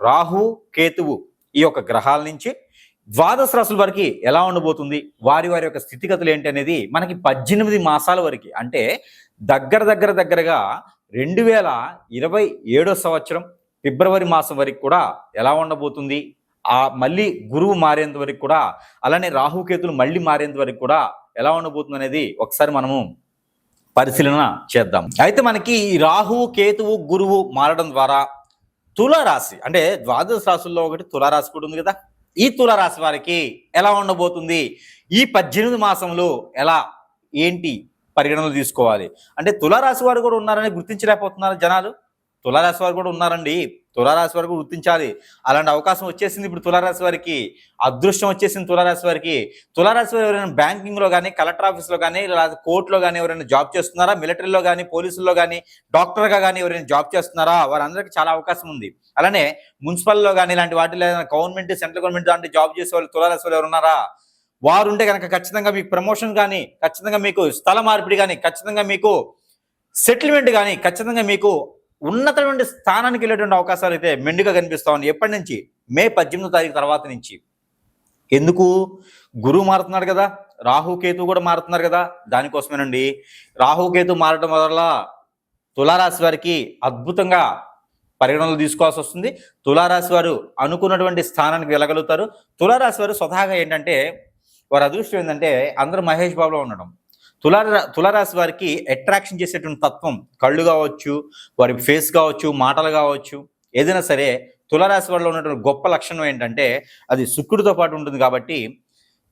రాహు కేతువు ఈ యొక్క గ్రహాల నుంచి ద్వాదశ రాసుల వరకు ఎలా ఉండబోతుంది? వారి వారి యొక్క స్థితిగతులు ఏంటి అనేది మనకి పద్దెనిమిది మాసాల వరకు. అంటే దగ్గర దగ్గర దగ్గరగా రెండు వేల ఇరవై ఏడో సంవత్సరం ఫిబ్రవరి మాసం వరకు కూడా ఎలా ఉండబోతుంది? ఆ మళ్ళీ గురువు మారేంత వరకు కూడా అలానే రాహుకేతులు మళ్ళీ మారేంత వరకు కూడా ఎలా ఉండబోతుంది అనేది ఒకసారి మనము పరిశీలన చేద్దాం. అయితే మనకి ఈ కేతువు గురువు మారడం ద్వారా తులారాశి. అంటే ద్వాదశ రాశుల్లో ఒకటి తులారాశి కూడా ఉంది కదా. ఈ తులారాశి వారికి ఎలా ఉండబోతుంది? ఈ పద్దెనిమిది మాసంలో ఎలా ఏంటి పరిగణనలు తీసుకోవాలి? అంటే తులారాశి వారు కూడా ఉన్నారని గుర్తించలేకపోతున్నారు జనాలు. తులారాశి వారు కూడా ఉన్నారండి. తులారాశి వరకు గుర్తించాలి. అలాంటి అవకాశం వచ్చేసింది ఇప్పుడు తులారాశి వారికి. అదృష్టం వచ్చేసింది తులారాశి వారికి. తులారాశి వారు ఎవరైనా బ్యాంకింగ్లో కానీ కలెక్టర్ ఆఫీస్లో కానీ లేదా కోర్టులో కానీ ఎవరైనా జాబ్ చేస్తున్నారా? మిలిటరీలో కానీ పోలీసుల్లో కానీ డాక్టర్గా కానీ ఎవరైనా జాబ్ చేస్తున్నారా? వారందరికీ చాలా అవకాశం ఉంది. అలానే మున్సిపల్లో కానీ ఇలాంటి వాటిలో గవర్నమెంట్ సెంట్రల్ గవర్నమెంట్ లాంటి జాబ్ చేసే వాళ్ళు తులారాశి వాళ్ళు ఎవరున్నారా? వారు ఉంటే కనుక ఖచ్చితంగా మీకు ప్రమోషన్ కానీ ఖచ్చితంగా మీకు స్థల మార్పిడి కానీ ఖచ్చితంగా మీకు సెటిల్మెంట్ కానీ ఖచ్చితంగా మీకు ఉన్నతమైన స్థానానికి వెళ్ళేటువంటి అవకాశాలు అయితే మెండుగా కనిపిస్తా ఉన్నాయి. ఎప్పటి నుంచి? మే పద్దెనిమిదో తారీఖు తర్వాత నుంచి. ఎందుకు? గురువు మారుతున్నాడు కదా. రాహుకేతు కూడా మారుతున్నారు కదా. దానికోసమేనండి. రాహుకేతు మారడం వల్ల తులారాశి వారికి అద్భుతంగా పరిగణనలు తీసుకోవాల్సి వస్తుంది. తులారాశి వారు అనుకున్నటువంటి స్థానానికి వెళ్ళగలుగుతారు. తులారాశి వారు స్వతహాగా ఏంటంటే వారి అదృష్టం ఏంటంటే అందరూ మహేష్ బాబులో ఉండడం. తులారా తులారాశి వారికి అట్రాక్షన్ చేసేటువంటి తత్వం కళ్ళు కావచ్చు వారి ఫేస్ కావచ్చు మాటలు కావచ్చు ఏదైనా సరే తులారాశి వారిలో ఉన్నటువంటి గొప్ప లక్షణం ఏంటంటే అది శుక్రుడితో పాటు ఉంటుంది కాబట్టి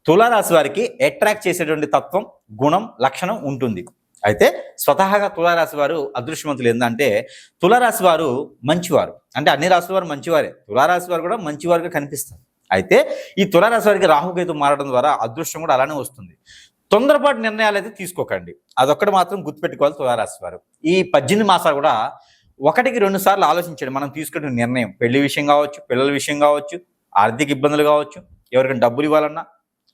తులారాశి వారికి అట్రాక్ట్ చేసేటువంటి తత్వం గుణం లక్షణం ఉంటుంది. అయితే స్వతహాగా తులారాశి వారు అదృష్టవంతులు ఏంటంటే తులారాశి వారు మంచివారు. అంటే అన్ని రాశుల వారు మంచివారే. తులారాశి వారు కూడా మంచివారుగా కనిపిస్తారు. అయితే ఈ తులారాశి వారికి రాహుకేతు మారడం ద్వారా అదృష్టం కూడా అలానే వస్తుంది. తొందరపాటు నిర్ణయాలు అయితే తీసుకోకండి. అదొక్కటి మాత్రం గుర్తుపెట్టుకోవాలి తులారాశి వారు ఈ పద్దెనిమిది మాసాలు కూడా ఒకటికి రెండు సార్లు ఆలోచించండి. మనం తీసుకునే నిర్ణయం పెళ్ళి విషయం కావచ్చు పిల్లల విషయం కావచ్చు ఆర్థిక ఇబ్బందులు కావచ్చు ఎవరికైనా డబ్బులు ఇవ్వాలన్నా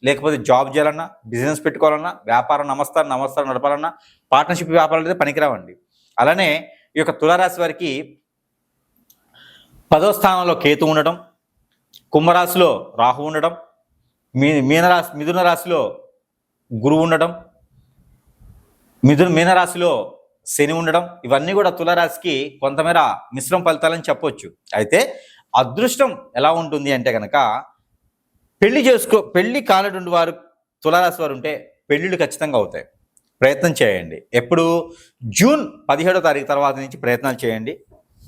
లేకపోతే జాబ్ చేయాలన్నా బిజినెస్ పెట్టుకోవాలన్నా వ్యాపారం నమస్కారం నమస్కారం నడపాలన్నా పార్ట్నర్షిప్ వ్యాపారాలు అయితే పనికిరావండి. అలానే ఈ యొక్క తులారాశి వారికి పదో స్థానంలో కేతు ఉండడం కుంభరాశిలో రాహు ఉండడం మీ మీనరాశి మిథున రాశిలో గురువు ఉండడం మిథున మీనరాశిలో శని ఉండడం ఇవన్నీ కూడా తులారాశికి కొంతమేర మిశ్రమ ఫలితాలని చెప్పొచ్చు. అయితే అదృష్టం ఎలా ఉంటుంది అంటే కనుక పెళ్ళి చేసుకో పెళ్ళి కానటువంటి వారు తులారాశి వారు ఉంటే పెళ్ళిళ్ళు ఖచ్చితంగా అవుతాయి. ప్రయత్నం చేయండి. ఎప్పుడు జూన్ పదిహేడో తారీఖు తర్వాత నుంచి ప్రయత్నాలు చేయండి.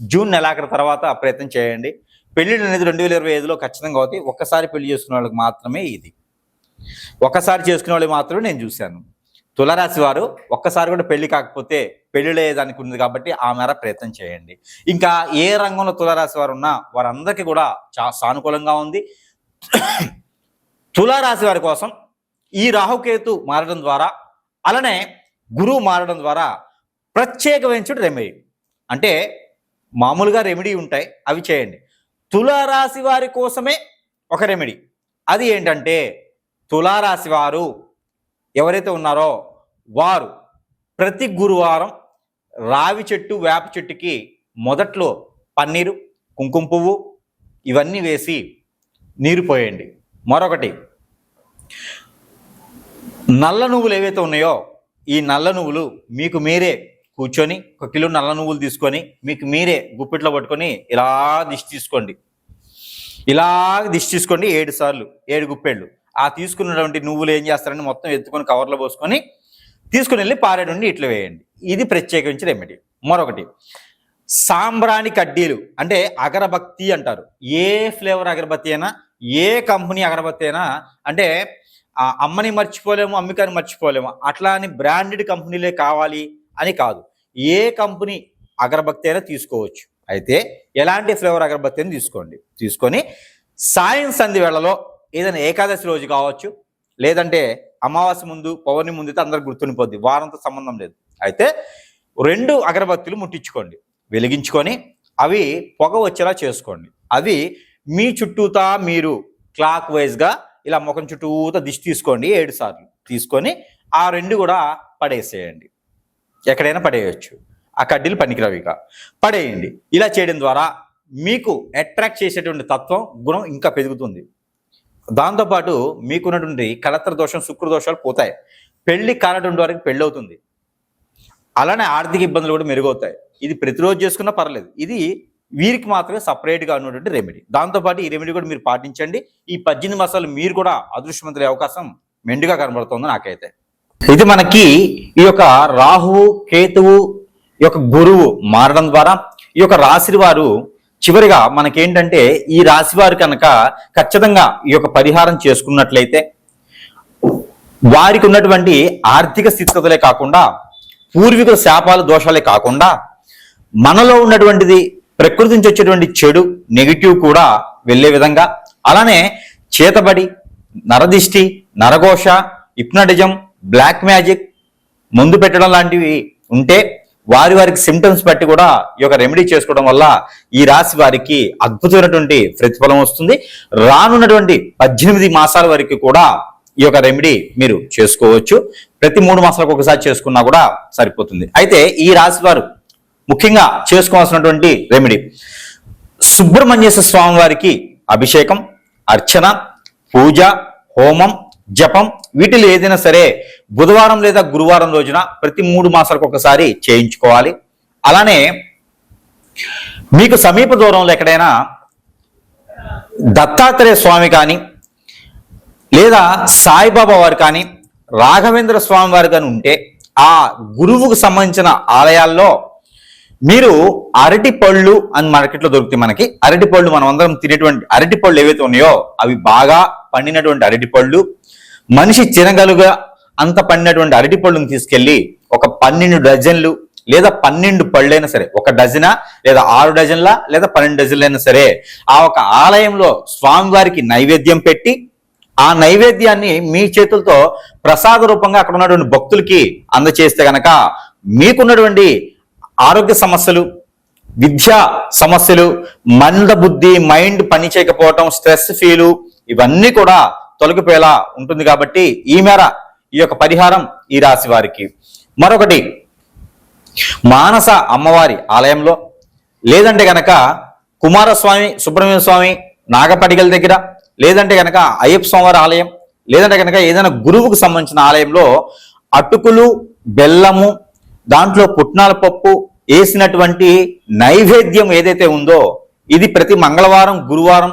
జూన్ నెలాఖరి తర్వాత ప్రయత్నం చేయండి. పెళ్ళిళ్ళు అనేది రెండు వేల ఇరవై ఐదులో ఖచ్చితంగా అవుతాయి. ఒక్కసారి పెళ్ళి చేసుకున్న వాళ్ళకి మాత్రమే ఇది. ఒకసారి చేసుకునే వాళ్ళు మాత్రమే నేను చూశాను. తులరాశి వారు ఒక్కసారి కూడా పెళ్ళి కాకపోతే పెళ్ళి లేదానికి ఉంది కాబట్టి ఆ మేర ప్రయత్నం చేయండి. ఇంకా ఏ రంగంలో తులరాశి వారు ఉన్నా వారందరికీ కూడా చా సానుకూలంగా ఉంది. తులారాశి వారి కోసం ఈ రాహుకేతు మారడం ద్వారా అలానే గురువు మారడం ద్వారా ప్రత్యేకమైన రెమెడీ అంటే మామూలుగా రెమెడీ ఉంటాయి అవి చేయండి. తులారాశి వారి కోసమే ఒక రెమెడీ అది ఏంటంటే తులారాశి వారు ఎవరైతే ఉన్నారో వారు ప్రతి గురువారం రావి చెట్టు వేప చెట్టుకి మొదట్లో పన్నీరు కుంకుమ పువ్వు ఇవన్నీ వేసి నీరు పోయండి. మరొకటి నల్ల నువ్వులు ఏవైతే ఉన్నాయో ఈ నల్ల నువ్వులు మీకు మీరే కూర్చొని ఒక కిలో నల్ల నువ్వులు తీసుకొని మీకు మీరే గుప్పిట్లో పట్టుకొని ఇలా దిష్టి తీసుకోండి. ఇలా దిష్టి తీసుకోండి ఏడు సార్లు ఏడు గుప్పెళ్ళు. ఆ తీసుకున్నటువంటి నువ్వులు ఏం చేస్తారని మొత్తం ఎత్తుకొని కవర్లో పోసుకొని తీసుకుని వెళ్ళి పారేడుండి ఇట్లా వేయండి. ఇది ప్రత్యేకించి రెమెడీ మరొకటి సాంబ్రాణి కడ్డీలు అంటే అగరబత్తి అంటారు. ఏ ఫ్లేవర్ అగరబత్తి అయినా ఏ కంపెనీ అగరబత్తి అయినా అంటే అమ్మని మర్చిపోలేము అమ్మికాని మర్చిపోలేము అట్లా అని బ్రాండెడ్ కంపెనీలే కావాలి అని కాదు. ఏ కంపెనీ అగరబత్తి అయినా తీసుకోవచ్చు. అయితే ఎలాంటి ఫ్లేవర్ అగరబత్తి అని తీసుకోండి. తీసుకొని సాయం సంధి వేళలో ఏదైనా ఏకాదశి రోజు కావచ్చు లేదంటే అమావాస్య ముందు పౌర్ణమి ముందు అయితే అందరికి గుర్తుండిపోద్ది. వారంతో సంబంధం లేదు. అయితే రెండు అగరబత్తులు ముట్టించుకోండి. వెలిగించుకొని అవి పొగ వచ్చేలా చేసుకోండి. అవి మీ చుట్టూతా మీరు క్లాక్ వైజ్గా ఇలా ముఖం చుట్టూతా దిష్టి తీసుకోండి ఏడు సార్లు. తీసుకొని ఆ రెండు కూడా పడేసేయండి. ఎక్కడైనా పడేయచ్చు. ఆ కడ్డీలు పనికిరావు ఇక. పడేయండి. ఇలా చేయడం ద్వారా మీకు అట్రాక్ట్ చేసేటువంటి తత్వం గుణం ఇంకా పెరుగుతుంది. దాంతోపాటు మీకున్నటువంటి కలత్ర దోషం శుక్ర దోషాలు పోతాయి. పెళ్ళి కానటువంటి వారికి పెళ్ళి అవుతుంది అలానే ఆర్థిక ఇబ్బందులు కూడా మెరుగవుతాయి. ఇది ప్రతిరోజు చేసుకున్నా పర్లేదు. ఇది వీరికి మాత్రమే సపరేట్గా ఉన్నటువంటి రెమెడీ. దాంతోపాటు ఈ రెమెడీ కూడా మీరు పాటించండి. ఈ పద్దెనిమిది మాసాలు మీరు కూడా అదృష్టవంతులే అవకాశం మెండుగా కనబడుతుంది నాకైతే. ఇది మనకి ఈ యొక్క రాహువు కేతువు ఈ యొక్క గురువు మారడం ద్వారా ఈ యొక్క రాశి వారు చివరిగా మనకేంటంటే ఈ రాశి వారు కనుక ఖచ్చితంగా ఈ యొక్క పరిహారం చేసుకున్నట్లయితే వారికి ఉన్నటువంటి ఆర్థిక స్థితిగతులే కాకుండా పూర్వీకుల శాపాల దోషాలే కాకుండా మనలో ఉన్నటువంటిది ప్రకృతి నుంచి వచ్చేటువంటి చెడు నెగిటివ్ కూడా వెళ్ళే విధంగా అలానే చేతబడి నరదిష్టి నరఘోష హిప్నటిజం బ్లాక్ మ్యాజిక్ ముందు పెట్టడం లాంటివి ఉంటే వారి వారికి సిమ్టమ్స్ బట్టి కూడా ఈ యొక్క రెమెడీ చేసుకోవడం వల్ల ఈ రాశి వారికి అద్భుతమైనటువంటి ప్రతిఫలం వస్తుంది. రానున్నటువంటి పద్దెనిమిది మాసాల వరకు కూడా ఈ యొక్క రెమెడీ మీరు చేసుకోవచ్చు. ప్రతి మూడు మాసాలకు ఒకసారి చేసుకున్నా కూడా సరిపోతుంది. అయితే ఈ రాశి వారు ముఖ్యంగా చేసుకోవాల్సినటువంటి రెమెడీ సుబ్రహ్మణ్యేశ్వర స్వామి వారికి అభిషేకం అర్చన పూజ హోమం జపం వీటిలో ఏదైనా సరే బుధవారం లేదా గురువారం రోజున ప్రతి మూడు మాసాలకు ఒకసారి చేయించుకోవాలి. అలానే మీకు సమీప దూరంలో ఎక్కడైనా దత్తాత్రేయ స్వామి కానీ లేదా సాయిబాబా వారు కానీ రాఘవేంద్ర స్వామి వారు కానీ ఉంటే ఆ గురువుకు సంబంధించిన ఆలయాల్లో మీరు అరటి పళ్ళు అని మార్కెట్లో దొరుకుతాయి మనకి. అరటి పళ్ళు మనం అందరం తినేటువంటి అరటి పళ్ళు ఏవైతే ఉన్నాయో అవి బాగా పండినటువంటి అరటి పళ్ళు మనిషి చిరగలుగా అంత పండినటువంటి అరటి పళ్ళును తీసుకెళ్ళి ఒక పన్నెండు డజన్లు లేదా పన్నెండు పళ్ళైనా సరే ఒక డజనా లేదా ఆరు డజన్ల లేదా పన్నెండు డజన్లైనా సరే ఆ ఒక ఆలయంలో స్వామివారికి నైవేద్యం పెట్టి ఆ నైవేద్యాన్ని మీ చేతులతో ప్రసాద రూపంగా అక్కడ ఉన్నటువంటి భక్తులకి అందచేస్తే గనక మీకున్నటువంటి ఆరోగ్య సమస్యలు విద్యా సమస్యలు మందబుద్ధి మైండ్ పనిచేయకపోవటం స్ట్రెస్ ఫీలు ఇవన్నీ కూడా తొలగిపోయేలా ఉంటుంది కాబట్టి ఈ మేర ఈ యొక్క పరిహారం ఈ రాశి వారికి. మరొకటి మానస అమ్మవారి ఆలయంలో లేదంటే గనక కుమారస్వామి సుబ్రహ్మణ్య స్వామి నాగపడిగల దగ్గర లేదంటే గనక అయ్యప్ప స్వామివారి ఆలయం లేదంటే గనక ఏదైనా గురువుకు సంబంధించిన ఆలయంలో అటుకులు బెల్లము దాంట్లో పుట్నాల పప్పు వేసినటువంటి నైవేద్యం ఏదైతే ఉందో ఇది ప్రతి మంగళవారం గురువారం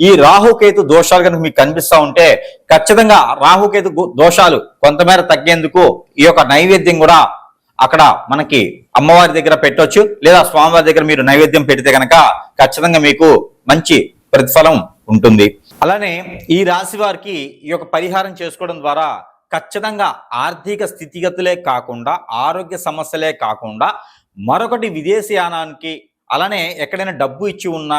ఈ రాహుకేతు దోషాలు కనుక మీకు కనిపిస్తా ఉంటే ఖచ్చితంగా రాహుకేతు దోషాలు కొంతమేర తగ్గేందుకు ఈ యొక్క నైవేద్యం కూడా అక్కడ మనకి అమ్మవారి దగ్గర పెట్టవచ్చు లేదా స్వామివారి దగ్గర మీరు నైవేద్యం పెడితే కనుక ఖచ్చితంగా మీకు మంచి ప్రతిఫలం ఉంటుంది. అలానే ఈ రాశి వారికి ఈ యొక్క పరిహారం చేసుకోవడం ద్వారా ఖచ్చితంగా ఆర్థిక స్థితిగతులే కాకుండా ఆరోగ్య సమస్యలే కాకుండా మరొకటి విదేశీయానానికి అలానే ఎక్కడైనా డబ్బు ఇచ్చి ఉన్నా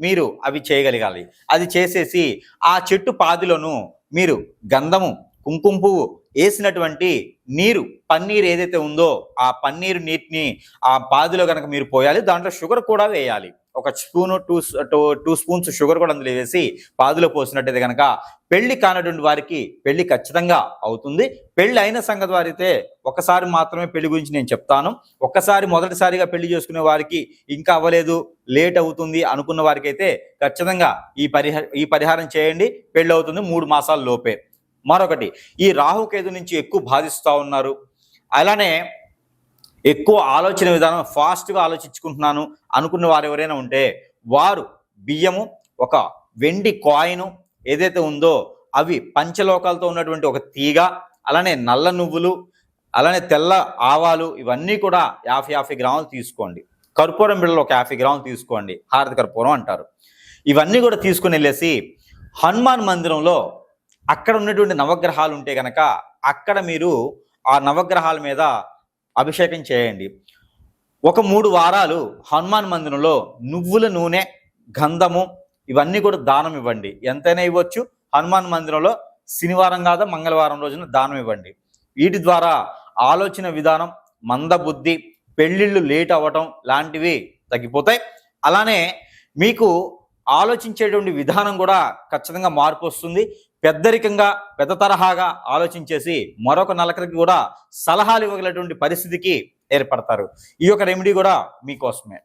మీరు అవి చేయగలగాలి. అది చేసేసి ఆ చెట్టు పాదిలోను మీరు గంధము కుంకుమ పువ్వు వేసినటువంటి నీరు పన్నీరు ఏదైతే ఉందో ఆ పన్నీరు నీటిని ఆ పాదిలో కనుక మీరు పోయాలి దాంట్లో షుగర్ కూడా వేయాలి. ఒక spoon two two two spoons sugar కూడా అందులో వేసి పాదులో పోసినట్టయితే కనుక పెళ్ళి కానటువంటి వారికి పెళ్ళి ఖచ్చితంగా అవుతుంది. పెళ్ళి అయిన సంగతి వారైతే ఒకసారి మాత్రమే పెళ్ళి గురించి నేను చెప్తాను. ఒక్కసారి మొదటిసారిగా పెళ్ళి చేసుకునే వారికి ఇంకా అవ్వలేదు లేట్ అవుతుంది అనుకున్న వారికి అయితే ఖచ్చితంగా ఈ పరిహార ఈ పరిహారం చేయండి పెళ్ళి అవుతుంది మూడు మాసాల లోపే. మరొకటి ఈ రాహుకేతు నుంచి ఎక్కువ బాధిస్తూ ఉన్నారు. అలానే ఎక్కువ ఆలోచన విధానం ఫాస్ట్గా ఆలోచించుకుంటున్నాను అనుకున్న వారు ఎవరైనా ఉంటే వారు బియ్యము ఒక వెండి కాయిను ఏదైతే ఉందో అవి పంచలోకాలతో ఉన్నటువంటి ఒక తీగ అలానే నల్ల నువ్వులు అలానే తెల్ల ఆవాలు ఇవన్నీ కూడా యాభై యాభై గ్రాములు తీసుకోండి. కర్పూరం బిళ్ళలు ఒక యాభై గ్రాములు తీసుకోండి. హారతి కర్పూరం అంటారు. ఇవన్నీ కూడా తీసుకుని వెళ్ళేసి హనుమాన్ మందిరంలో అక్కడ ఉన్నటువంటి నవగ్రహాలు ఉంటే కనుక అక్కడ మీరు ఆ నవగ్రహాల మీద అభిషేకం చేయండి. ఒక మూడు వారాలు హనుమాన్ మందిరంలో నువ్వుల నూనె గంధము ఇవన్నీ కూడా దానం ఇవ్వండి. ఎంతైనా ఇవ్వచ్చు. హనుమాన్ మందిరంలో శనివారం కాదా మంగళవారం రోజున దానం ఇవ్వండి. వీటి ద్వారా ఆలోచన విధానం మందబుద్ధి పెళ్ళిళ్ళు లేట్ అవ్వటం లాంటివి తగ్గిపోతాయి. అలానే మీకు ఆలోచించేటువంటి విధానం కూడా ఖచ్చితంగా మార్పు వస్తుంది. పెద్దరికంగా పెద్ద తరహాగా ఆలోచించేసి మరొక నలకరికి కూడా సలహాలు ఇవ్వగలటువంటి పరిస్థితికి ఏర్పడతారు. ఈ యొక్క రెమెడీ కూడా మీకోసమే.